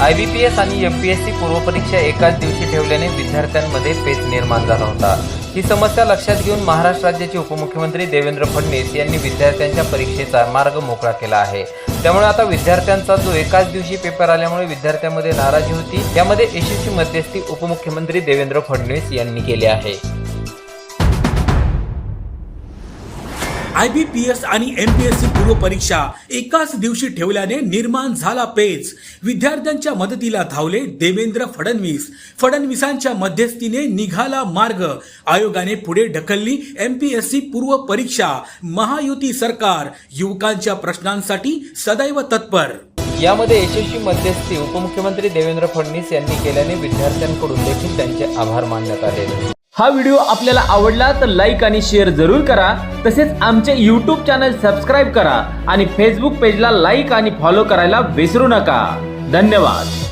I B P S आणि M P S C पूर्वपरीक्षा एकाच दिवशी ठेवल्याने विद्यार्थ्यांमध्ये पेच निर्माण झाला होता. ही समस्या लक्षात घेऊन महाराष्ट्र राज्याचे उपमुख्यमंत्री देवेंद्र फडणवीस यांनी विद्यार्थ्यांच्या परीक्षेचा मार्ग मोकळा केला आहे. त्यामुळे आता विद्यार्थ्यांचा जो एकाच दिवशी पेपर आल्यामुळे विद्यार्थ्यांमध्ये नाराजी होती त्यामध्ये यशस्वी मध्यस्थी उपमुख्यमंत्री देवेंद्र फडणवीस यांनी केले आहे. आय बी पी एस आणि एम पी एस सी पूर्व परीक्षा एकाच दिवशी ठेवल्याने निर्माण झाला पेच. विद्यार्थ्यांच्या मदतीला धावले देवेंद्र फडणवीस. फडणवीसांच्या मध्यस्थीने निघाला मार्ग. आयोगाने पुढे ढकलली एम पी एस सी पूर्व परीक्षा. महायुती सरकार युवकांच्या प्रश्नांसाठी सदैव तत्पर. यामध्ये यशस्वी मध्यस्थी उपमुख्यमंत्री देवेंद्र फडणवीस यांनी केल्याने विद्यार्थ्यांकडून देखील त्यांचे आभार मानण्यात आले हा व्हिडिओ आपल्याला आवडला तर लाईक आणि शेअर जरूर करा. तसेच आमचे यूट्यूब चॅनल सबस्क्राईब करा आणि फेसबुक पेजला लाईक आणि फॉलो करायला विसरू नका. धन्यवाद.